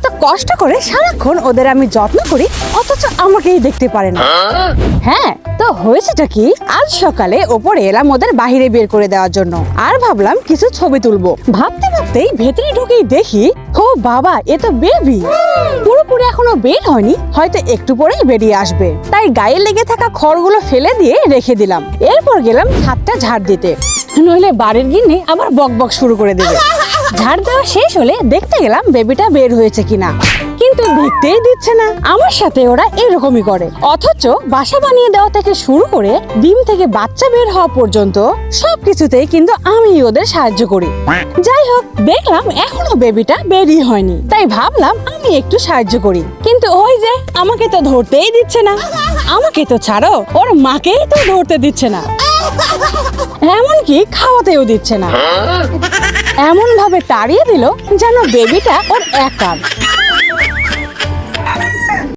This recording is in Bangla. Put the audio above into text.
এত কষ্ট করে সারাক্ষণ ওদের আমি যত্ন করি, অথচ আমাকেই দেখতে পারে না। হ্যাঁ তো হয়েছেটা কি? আজ সকালে ওপরে এলাম ওদের বাহিরে বের করে দেওয়ার জন্য। আর ভাবলাম কিছু ছবি তুলবো। ভাবতে ভাবতেই ভেতরে ঢুকেই দেখি, ও বাবা, এ তো বেবি। পুরোপুরি এখনও বের হয়নি, হয়তো একটু পরেই বেরিয়ে আসবে। তাই গায়ে লেগে থাকা খড়গুলো ফেলে দিয়ে রেখে দিলাম। এরপর গেলাম ছাদটা ঝাড় দিতে। নইলে বাড়ির গিন্নি আবার বক বক শুরু করে দেবে। ঝাড় দেওয়া শেষ হলে দেখতে গেলাম বেবিটা বের হয়েছে কিনা। কিন্তু দেখতেই দিচ্ছে না। আমার সাথে ওরা এরকমই করে। অথচ বাসা বানিয়ে দেওয়া থেকে শুরু করে ডিম থেকে বাচ্চা বের হওয়া পর্যন্ত সবকিছুতেই কিন্তু আমি ওদের সাহায্য করি। যাই হোক, দেখলাম এখনও বেবিটা বেরিয়ে হয়নি। তাই ভাবলাম আমি একটু সাহায্য করি। কিন্তু ওই যে, আমাকে তো ধরতেই দিচ্ছে না। আমাকে তো ছাড়ো, ওর মাকেই তো ধরতে দিচ্ছে না। এমনকি খাওয়াতেও দিচ্ছে না। এমন ভাবে তাড়িয়ে দিল যেন বেবিটা ওর একার।